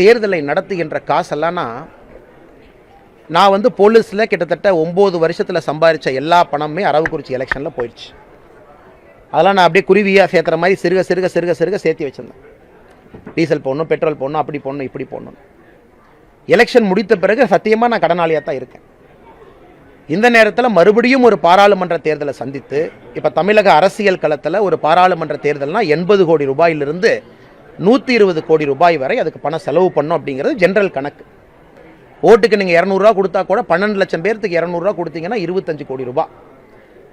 தேர்தலை நடத்துகின்ற காசெல்லாம்னா நான் வந்து போலீஸில் கிட்டத்தட்ட ஒம்பது வருஷத்தில் சம்பாதிச்ச எல்லா பணமுமே அரவக்குறிச்சி எலெக்ஷனில் போயிடுச்சு. அதெல்லாம் நான் அப்படியே குருவியாக சேர்த்துற மாதிரி சிறுக சிறுக சிறுக சிறுக சேர்த்து வச்சுருந்தேன். டீசல் போடணும் பெட்ரோல் போடணும் அப்படி போடணும் இப்படி போடணும் எலெக்ஷன் முடித்த பிறகு சத்தியமாக நான் கடனாளியாக தான் இருக்கேன். இந்த நேரத்தில் மறுபடியும் ஒரு பாராளுமன்ற தேர்தலை சந்தித்து இப்போ தமிழக அரசியல் களத்தில் ஒரு பாராளுமன்ற தேர்தல்னால் எண்பது கோடி ரூபாயிலிருந்து நூற்றி இருபது கோடி ரூபாய் வரை அதுக்கு பணம் செலவு பண்ணும் அப்படிங்கிறது ஜென்ரல் கணக்கு. ஓட்டுக்கு நீங்கள் இரநூறுவா கொடுத்தா கூட பன்னெண்டு லட்சம் பேர்த்துக்கு இரநூறுவா கொடுத்தீங்கன்னா இருபத்தஞ்சு கோடி ரூபாய்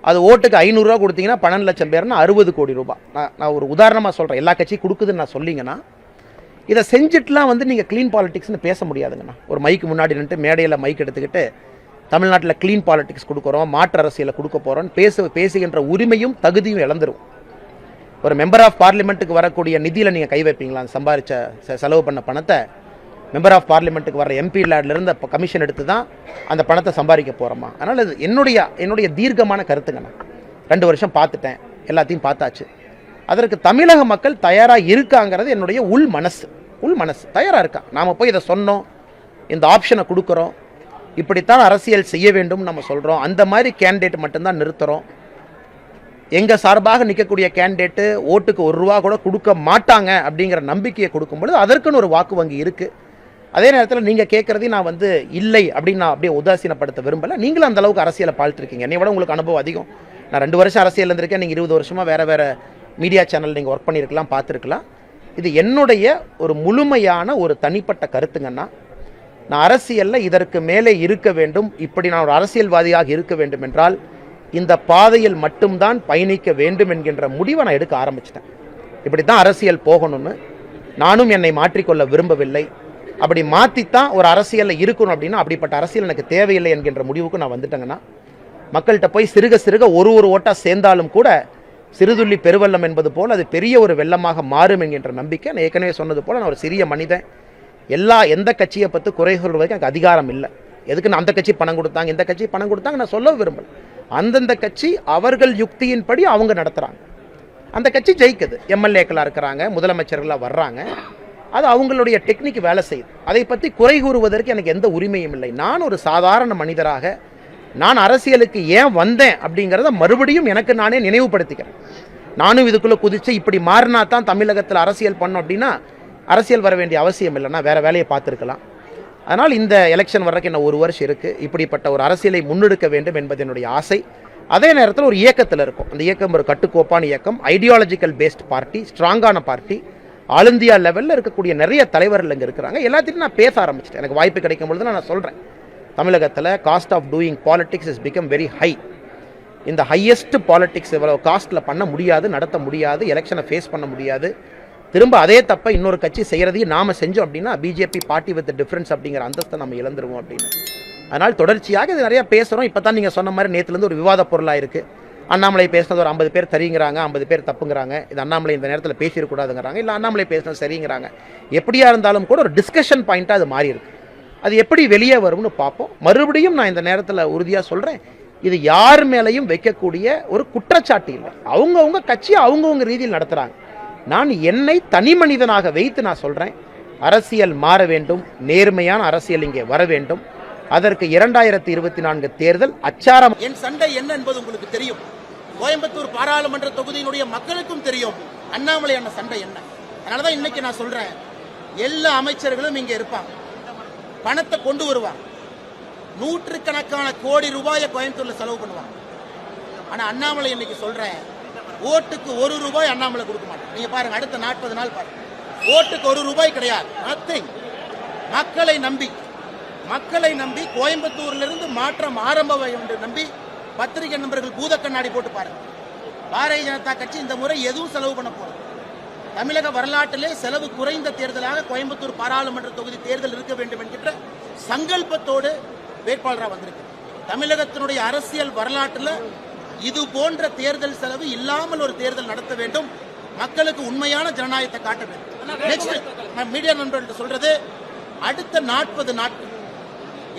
அது ஓட்டுக்கு ஐநூறுரூவா கொடுத்தீங்கன்னா பன்னெண்டு லட்சம் பேர்னா அறுபது கோடி ரூபாய் நான் நான் ஒரு உதாரணமாக சொல்கிறேன் எல்லா கட்சியும் கொடுக்குதுன்னு நான் சொல்லிங்கன்னா இதை செஞ்சுட்டுலாம் வந்து நீங்கள் க்ளீன் பாலிட்டிக்ஸ்னு பேச முடியாதுங்கண்ணா. ஒரு மைக்கு முன்னாடி நின்று மேடையில் மைக் எடுத்துக்கிட்டு தமிழ்நாட்டில் க்ளீன் பாலிட்டிக்ஸ் கொடுக்குறோம் மாற்று அரசியலை கொடுக்க போகிறோம்னு பேச பேசுகின்ற உரிமையும் தகுதியும் இழந்துரும். ஒரு மெம்பர் ஆஃப் பார்லிமெண்ட்டுக்கு வரக்கூடிய நிதியில் நீங்கள் கை வைப்பீங்களா? அந்த செலவு பண்ண பணத்தை. மெம்பர் ஆஃப் பார்லிமெண்ட்டுக்கு வர எம்பி லேட்லேருந்து இப்போ கமிஷன் எடுத்து தான் அந்த பணத்தை சம்பாதிக்க போகிறோமா அதனால் இது என்னுடைய என்னுடைய தீர்க்கமான கருத்துங்கண்ணா ரெண்டு வருஷம் பார்த்துட்டேன். எல்லாத்தையும் பார்த்தாச்சு. அதற்கு தமிழக மக்கள் தயாராக இருக்காங்கிறது என்னுடைய உள் மனசு. உள் மனசு. தயாராக இருக்கா? நாம் போய் இதை சொன்னோம். இந்த ஆப்ஷனை கொடுக்குறோம். இப்படித்தான் அரசியல் செய்ய வேண்டும் நம்ம சொல்கிறோம் அந்த மாதிரி கேண்டிடேட் மட்டும்தான் நிறுத்துகிறோம் எங்கள் சார்பாக நிற்கக்கூடிய கேண்டிடேட்டு ஓட்டுக்கு ஒரு ரூபா கூட கொடுக்க மாட்டாங்க அப்படிங்கிற நம்பிக்கையை கொடுக்கும்பொழுது அதற்குன்னு ஒரு வாக்கு வங்கி இருக்குது அதே நேரத்தில் நீங்கள் கேட்குறதையும் நான் வந்து இல்லை அப்படின்னு நான் அப்படியே உதாசீனப்படுத்த விரும்பலை. நீங்களும் அந்த அளவுக்கு அரசியலை பாழ்த்திருக்கீங்க. என்னை விட உங்களுக்கு அனுபவம் அதிகம். நான் ரெண்டு வருஷம் அரசியல் இருந்திருக்கேன். நீங்கள் இருபது வருஷமாக வேறு வேறு மீடியா சேனல் நீங்கள் ஒர்க் பண்ணியிருக்கலாம் பார்த்துருக்கலாம். இது என்னுடைய ஒரு முழுமையான ஒரு தனிப்பட்ட கருத்துங்கன்னா நான் அரசியலில் இதற்கு மேலே இருக்க வேண்டும். இப்படி நான் ஒரு அரசியல்வாதியாக இருக்க வேண்டும் என்றால் இந்த பாதையில் மட்டும்தான் பயணிக்க வேண்டும் என்கின்ற முடிவை நான் எடுக்க ஆரம்பிச்சிட்டேன். இப்படி தான் அரசியல் போகணும்னு நானும் என்னை மாற்றிக்கொள்ள விரும்பவில்லை. அப்படி மாற்றித்தான் ஒரு அரசியலில் இருக்கணும் அப்படின்னா அப்படிப்பட்ட அரசியல் எனக்கு தேவையில்லை என்கின்ற முடிவுக்கு நான் வந்துட்டேங்கன்னா மக்கள்கிட்ட போய் சிறுக சிறுக ஒரு ஒரு ஓட்டாக சேர்ந்தாலும் கூட சிறுதுள்ளி பெருவெள்ளம் என்பது போல் அது பெரிய ஒரு வெள்ளமாக மாறும் என்கின்ற நம்பிக்கை நான் ஏற்கனவே சொன்னது போல் நான் ஒரு சிறிய மனிதன். எல்லா எந்த கட்சியை பற்றி குறை சொல்வதற்கு எனக்கு அதிகாரம் இல்லை. எதுக்கு நான் அந்த கட்சி பணம் கொடுத்தாங்க இந்த கட்சி பணம் கொடுத்தாங்க நான் சொல்ல விரும்பலை. அந்தந்த கட்சி அவர்கள் யுக்தியின்படி அவங்க நடத்துகிறாங்க அந்த கட்சி ஜெயிக்குது. எம்எல்ஏக்களாக இருக்கிறாங்க முதலமைச்சர்களாக வர்றாங்க. அது அவங்களுடைய டெக்னிக் வேலை செய்யுது. அதை பற்றி குறை கூறுவதற்கு எனக்கு எந்த உரிமையும் இல்லை. நான் ஒரு சாதாரண மனிதராக நான் அரசியலுக்கு ஏன் வந்தேன் அப்படிங்கிறத மறுபடியும் எனக்கு நானே நினைவுபடுத்திக்கிறேன். நானும் இதுக்குள்ளே குதித்து இப்படி மாறினா தான் தமிழகத்தில் அரசியல் பண்ணோம் அப்படின்னா அரசியல் வர வேண்டிய அவசியம் இல்லைன்னா வேறு வேலையை பார்த்துருக்கலாம். அதனால் இந்த எலெக்ஷன் வர்றதுக்கு என்ன ஒரு வருஷம் இருக்குது இப்படிப்பட்ட ஒரு அரசியலை முன்னெடுக்க வேண்டும் என்பது என்னுடைய ஆசை. அதே நேரத்தில் ஒரு இயக்கத்தில் இருக்கும். அந்த இயக்கம் ஒரு கட்டுக்கோப்பான இயக்கம். ஐடியாலஜிக்கல் பேஸ்ட் பார்ட்டி ஸ்ட்ராங்கான பார்ட்டி ஆல் இந்தியா லெவலில் இருக்கக்கூடிய நிறைய தலைவர்கள் இங்கே இருக்கிறாங்க. எல்லாத்தையும் நான் பேச ஆரம்பிச்சிட்டேன். எனக்கு வாய்ப்பு கிடைக்கும் பொழுது நான் சொல்கிறேன் தமிழகத்தில் cost of doing politics is become very high இந்த ஹையஸ்ட் பாலிட்டிக்ஸ் இவ்வளோ காஸ்ட்டில் பண்ண முடியாது நடத்த முடியாது எலெக்ஷனை ஃபேஸ் பண்ண முடியாது. திரும்ப அதே தப்பை இன்னொரு கட்சி செய்கிறதையும் நாம் செஞ்சோம் அப்படின்னா பிஜேபி பார்ட்டி வித் டிஃப்ரென்ஸ் அப்படிங்கிற அந்தஸ்தை நம்ம இழந்துருவோம் அப்படின்னு. அதனால் தொடர்ச்சியாக இது நிறையா பேசுகிறோம் இப்போ தான் நீங்கள் சொன்ன மாதிரி நேற்றுலேருந்து ஒரு விவாத பொருளாக இருக்குது அண்ணாமலை பேசினது ஒரு ஐம்பது பேர் சரிங்கிறாங்க ஐம்பது பேர் தப்புங்கிறாங்க. இது அண்ணாமலை இந்த நேரத்தில் பேசிடக்கூடாதுங்கிறாங்க இல்லை அண்ணாமலை பேசினது சரிங்கிறாங்க. எப்படியா இருந்தாலும் கூட ஒரு டிஸ்கஷன் பாயிண்ட்டாக அது மாறி இருக்கு. அது எப்படி வெளியே வரும்னு பார்ப்போம். மறுபடியும் நான் இந்த நேரத்தில் உறுதியாக சொல்கிறேன் இது யார் மேலேயும் வைக்கக்கூடிய ஒரு குற்றச்சாட்டு இல்லை. அவங்கவுங்க கட்சி அவங்கவுங்க ரீதியில் நடத்துகிறாங்க நான் என்னை தனி மனிதனாக வைத்து நான் சொல்கிறேன் அரசியல் மாற வேண்டும். நேர்மையான அரசியல் இங்கே வர வேண்டும். அதற்கு இரண்டாயிரத்தி இருபத்தி நான்கு தேர்தல் அச்சாரம். என் சண்டை என்ன என்பது உங்களுக்கு தெரியும். கோயம்புத்தூர் பாராளுமன்ற தொகுதியினுடைய மக்களுக்கும் தெரியும். அண்ணாமலை அண்ணன் சண்டை என்ன? அதனாலதான் இன்னைக்கு நான் சொல்றேன். எல்லா அமைச்சர்களும் இங்க இருப்பாங்க. பணத்தை கொண்டு வருவாங்க. நூற்றுக்கணக்கான கோடி ரூபாயை கோயம்புத்தூர்ல செலவு பண்ணுவாங்க. ஆனா அண்ணாமலை இன்னைக்கு சொல்றேன். ஓட்டுக்கு ஒரு ரூபாய் அண்ணாமலை கொடுக்க மாட்டோம் நீங்க பாருங்க அடுத்த நாற்பது நாள் பாருங்க. ஓட்டுக்கு ஒரு ரூபாய் கிடையாது. நத்திங் மக்களை நம்பி மக்களை நம்பி கோயம்புத்தூர்லிருந்து மாற்றம் ஆரம்ப என்று நம்பி பத்திரிகை நண்பர்கள் பூத கண்ணாடி போட்டு பாருங்க. பாரதிய ஜனதா கட்சி இந்த முறை எதுவும் செலவு பண்ண போறது தமிழக வரலாற்றிலே செலவு குறைந்த தேர்தலாக கோயம்புத்தூர் பாராளுமன்ற தொகுதி தேர்தல் இருக்க வேண்டும் என்கின்ற சங்கல்பத்தோடு வேட்பாளராக வந்திருக்கு தமிழகத்தினுடைய அரசியல் வரலாற்றில் இது போன்ற தேர்தல் செலவு இல்லாமல் ஒரு தேர்தல் நடத்த வேண்டும். மக்களுக்கு உண்மையான ஜனநாயகத்தை காட்ட வேண்டும். நெக்ஸ்ட் மீடியா நண்பர்கள்ட்ட சொல்றது அடுத்த நாற்பது நாட்கள்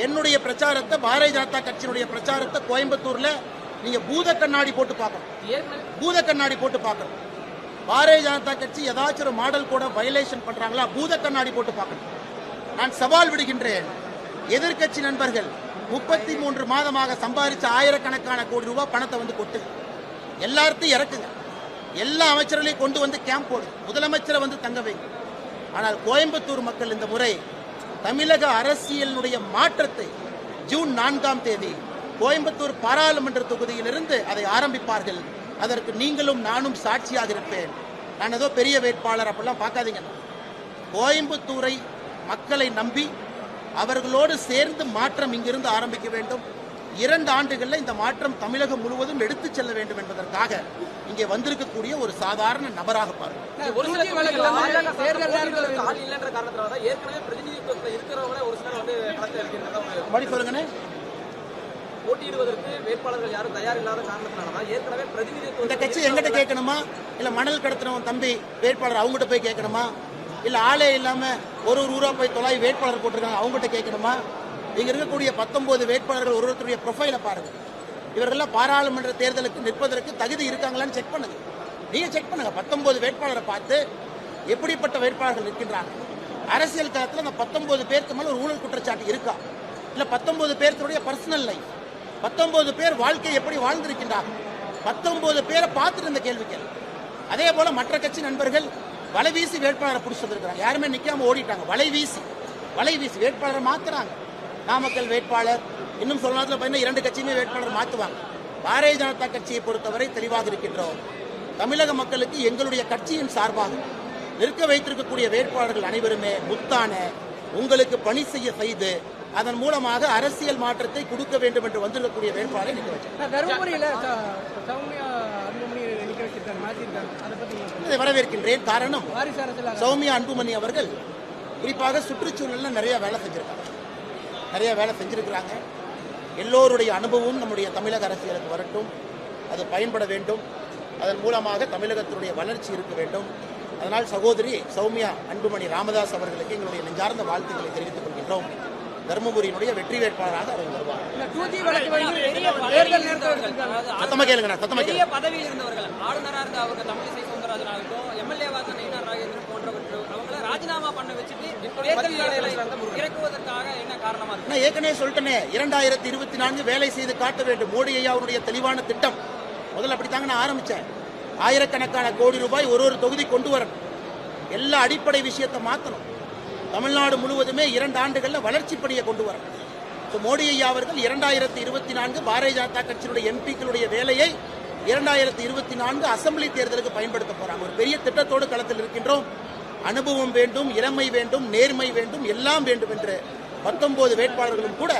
என்னுடைய பிரச்சாரத்தை பாரதிய ஜனதா கட்சியினுடைய பிரச்சாரத்தை கோயம்புத்தூர்ல நீங்க பூத கண்ணாடி போட்டு பார்க்கணும். பூத கண்ணாடி போட்டு பார்க்கணும். பாரதிய ஜனதா கட்சி ஏதாச்சும் ஒரு மாடல் கூட வயலேஷன் பண்றாங்களா பூத கண்ணாடி போட்டு பார்க்கணும். நான் சவால் விடுகின்றேன். எதிர்க்கட்சி நண்பர்கள் முப்பத்தி மூன்று மாதமாக சம்பாதிச்ச ஆயிரக்கணக்கான கோடி ரூபாய் பணத்தை வந்து கொட்டு. எல்லார்த்தையும் இறக்குங்க. எல்லா அமைச்சர்களையும் கொண்டு வந்து கேம்ப் போடு. முதலமைச்சரை வந்து தங்க வைங்க ஆனால் கோயம்புத்தூர் மக்கள் இந்த முறை தமிழக அரசியலினுடைய மாற்றத்தை ஜூன் நான்காம் தேதி கோயம்புத்தூர் பாராளுமன்ற தொகுதியிலிருந்து அதை ஆரம்பிப்பார்கள். அதற்கு நீங்களும் நானும் சாட்சியாக இருப்பேன். நான் ஏதோ பெரிய வேட்பாளர் அப்படிலாம் பார்க்காதீங்க. கோயம்புத்தூரை மக்களை நம்பி அவர்களோடு சேர்ந்து மாற்றம் இங்கிருந்து ஆரம்பிக்க வேண்டும். இரண்டு ஆண்டுகளில் இந்த மாற்றம் தமிழகம் முழுவதும் எடுத்துச் செல்ல வேண்டும் என்பதற்காக இங்கே வந்திருக்கக்கூடிய ஒரு சாதாரண நபராக சொல்லுங்கண்ணே. போட்டியிடுவதற்கு வேட்பாளர்கள் யாரும் தயார் இல்லாத காரணத்தினால தான் ஏற்கனவே இந்த பிரதிநிதித்துவம் கட்சி எங்கிட்ட கேட்கணுமா? இல்ல மணல் கடத்தினவன் தம்பி வேட்பாளர் அவங்ககிட்ட போய் கேட்கணுமா? இல்லை ஆளே இல்லாமல் ஒரு ஒரு ஊராக போய் தொலை வேட்பாளர் போட்டிருக்காங்க. அவங்ககிட்ட கேட்கணுமா? இங்கே இருக்கக்கூடிய பத்தொன்பது வேட்பாளர்கள் ஒரு ஒருத்தருடைய ப்ரொஃபைலை பாருங்க. இவர்கள்லாம் பாராளுமன்ற தேர்தலுக்கு நிற்பதற்கு தகுதி இருக்காங்களான்னு செக் பண்ணுங்க. நீங்கள் செக் பண்ணுங்க. பத்தொன்பது வேட்பாளரை பார்த்து எப்படிப்பட்ட வேட்பாளர்கள் இருக்கின்றாங்க அரசியல் களத்தில் அந்த பத்தொன்பது பேருக்கு மேலே ஒரு ஊழல் குற்றச்சாட்டு இருக்கா? இல்லை பத்தொன்பது பேர்த்துடைய பர்சனல் லைஃப் பத்தொன்பது பேர் வாழ்க்கை எப்படி வாழ்ந்திருக்கின்றார்கள்? பத்தொன்பது பேரை பார்த்துட்டு இந்த கேள்வி கேள்வி அதே போல மற்ற கட்சி நண்பர்கள் வலை வீசி வேட்பாளரை பிடிச்சி வந்திருக்கிறாங்க யாருமே நிற்காம ஓடிட்டாங்க. வலை வீசி. வலை வீசி. வேட்பாளரை மாத்துறாங்க. நாமக்கல் வேட்பாளர் இன்னும் சொல்ல நேரத்தில் பார்த்தீங்கன்னா இரண்டு கட்சியுமே வேட்பாளர் மாற்றுவாங்க பாரதிய ஜனதா கட்சியை பொறுத்தவரை தெளிவாக இருக்கின்றோம். தமிழக மக்களுக்கு எங்களுடைய கட்சியின் சார்பாக நிற்க வைத்திருக்கக்கூடிய வேட்பாளர்கள் அனைவருமே முத்தான உங்களுக்கு பணி செய்ய செய்து அதன் மூலமாக அரசியல் மாற்றத்தை கொடுக்க வேண்டும் என்று வந்திருக்கக்கூடிய வேட்பாளரை நிற்க வச்சோம் இதை வரவேற்கின்றேன். காரணம் சௌமியா அன்புமணி அவர்கள் குறிப்பாக சுற்றுச்சூழலில் நிறைய வேலை செஞ்சிருக்காங்க. நிறைய வேலை செஞ்சிருக்கிறாங்க. எல்லோருடைய அனுபவம் நம்முடைய தமிழக அரசியலுக்கு வரட்டும். அது பயன்பட வேண்டும். அதன் மூலமாக தமிழகத்தினுடைய வளர்ச்சி இருக்க வேண்டும். அதனால் சகோதரி சௌமியா அன்புமணி ராமதாஸ் அவர்களுக்கு எங்களுடைய நெஞ்சார்ந்த வாழ்த்துக்களை தெரிவித்துக் கொள்கின்றோம். தருமபுரியினுடைய வெற்றி வேட்பாளராக அவர் வருவார். சத்தமா கேளுங்க சத்தமா பெரிய கேளுங்க. பதவியில் இருந்தவர்கள். ஆளுநராக இருந்த அவங்க தமிழிசை சவுந்தரராஜன் ஆகட்டும் எம்எல்ஏவாக நயினார் நாகேந்திரன் போன்றவர்கள். அவங்கள ராஜினாமா பண்ண வச்சுட்டு இறக்குவதற்காக என்ன காரணமா இருக்கு? நான் ஏற்கனவே சொல்லிட்டேனே இரண்டாயிரத்தி இருபத்தி நான்கு வேலை செய்து காட்ட வேண்டும். மோடி ஐயாவுடைய தெளிவான திட்டம். முதல்ல அப்படித்தாங்க நான் ஆரம்பிச்சேன். ஆயிரக்கணக்கான கோடி ரூபாய் ஒரு ஒரு தொகுதி கொண்டு வரணும். எல்லா அடிப்படை விஷயத்தை மாற்றணும் தமிழ்நாடு முழுவதுமே இரண்டு ஆண்டுகளில் வளர்ச்சி பணியை கொண்டு வரணும் ஸோ மோடி ஐயா அவர்கள் இரண்டாயிரத்தி இருபத்தி நான்கு பாரதிய ஜனதா கட்சியினுடைய எம்பிக்களுடைய வேலையை இரண்டாயிரத்தி இருபத்தி நான்கு அசெம்பிளி தேர்தலுக்கு பயன்படுத்த போகிறாங்க ஒரு பெரிய திட்டத்தோடு களத்தில் இருக்கின்றோம் அனுபவம் வேண்டும் இளமை வேண்டும் நேர்மை வேண்டும் எல்லாம் வேண்டும் என்று பத்தொன்பது வேட்பாளர்களும் கூட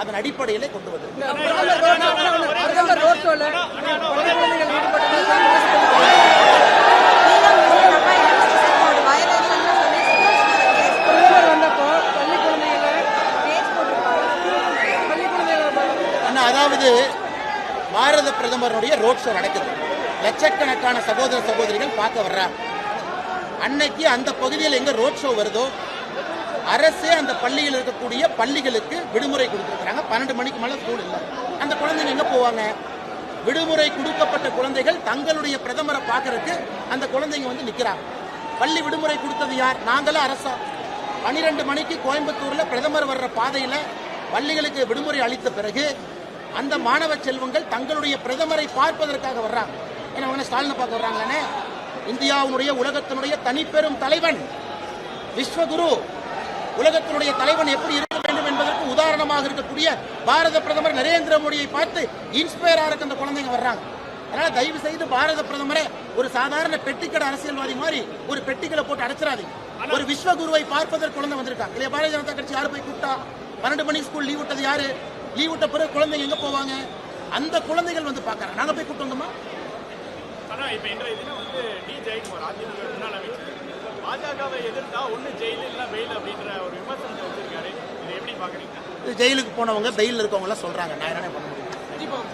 அதன் அடிப்படையிலே கொண்டு வந்தது இந்த பிரதமர் ரோட் பிரதமர் ரோட் ஷோல பள்ளி குழந்தைகள் ஈடுபட்டதாக பிரதமர் வந்தப்போ பள்ளி குழந்தைகளை பள்ளி குழந்தைகளை அண்ணா அதாவது பாரத பிரதமருடைய ரோட் ஷோ நடக்குது. லட்சக்கணக்கான சகோதர சகோதரிகள் பார்க்க வர்றாங்க அன்னைக்கு அந்த பகுதியில் எங்க ரோட் ஷோ வருதோ அரசே அந்த பள்ளியில் இருக்கக்கூடிய பள்ளிகளுக்கு விடுமுறை கொடுத்துருக்காங்க பன்னெண்டு மணிக்கு மேலே ஸ்கூல் இல்லை. அந்த குழந்தைங்க எங்க போவாங்க? விடுமுறை கொடுக்கப்பட்ட குழந்தைகள் தங்களுடைய பிரதமரை பார்க்கறதுக்கு அந்த குழந்தைங்க வந்து நிக்கிறாங்க. பள்ளி விடுமுறை கொடுத்தது யார்? நாங்களும் அரசா. பன்னிரெண்டு மணிக்கு கோயம்புத்தூர்ல பிரதமர் வர்ற பாதையில பள்ளிகளுக்கு விடுமுறை அளித்த பிறகு அந்த மாணவ செல்வங்கள் தங்களுடைய பிரதமரை பார்ப்பதற்காக வர்றாங்க. ஏன்னா ஸ்டாலினை பார்க்க வர்றாங்களானே? இந்தியாவுடைய உலகத்தினுடைய தனிப்பெரும் தலைவன் விஸ்வகுரு. உலகத்தினுடைய தலைவன் எப்படி இருக்க வேண்டும் என்பதற்கு உதாரணமாக இருக்கக்கூடிய பாரத பிரதமர் நரேந்திர மோடியை பார்த்து இன்ஸ்பயர் ஆகிறதுக்கு அந்த குழந்தைங்க வர்றாங்க. அதனால தயவு செய்து பாரத பிரதமரை ஒரு சாதாரண பெட்டிக்கடை அரசியல்வாதி மாதிரி ஒரு பெட்டிக்கடை போட்டு அடைச்சிடாதீங்க. ஒரு விஸ்வகுருவை பார்ப்பதற்கு குழந்தை வந்திருக்காங்க. இல்லையா பாரதிய ஜனதா கட்சி யாரு போய் கூப்பிட்டா? பன்னெண்டு மணி ஸ்கூல் லீவ் விட்டது யாரு? லீவ் விட்ட பிறகு குழந்தைங்க எங்க போவாங்க? அந்த குழந்தைகள் வந்து பார்க்கறாங்க. நாங்க போய் கூப்பிட்டு வந்தோமா? ஆனா இப்ப இன்றைய தினம் வந்து டி ஜெயக்குமார் அதிமுக முன்னாள் அமைச்சர். பாஜகவை எதிர்த்தா ஒண்ணு ஜெயில் இல்ல பெயில் அப்படின்ற ஒரு விமர்சனத்தை வச்சிருக்காரு. இதை எப்படி பாக்குறீங்க? இது ஜெயிலுக்கு போனவங்க பெயில் இருக்கவங்க எல்லாம் சொல்றாங்க. நான் என்ன பண்ண முடியும்?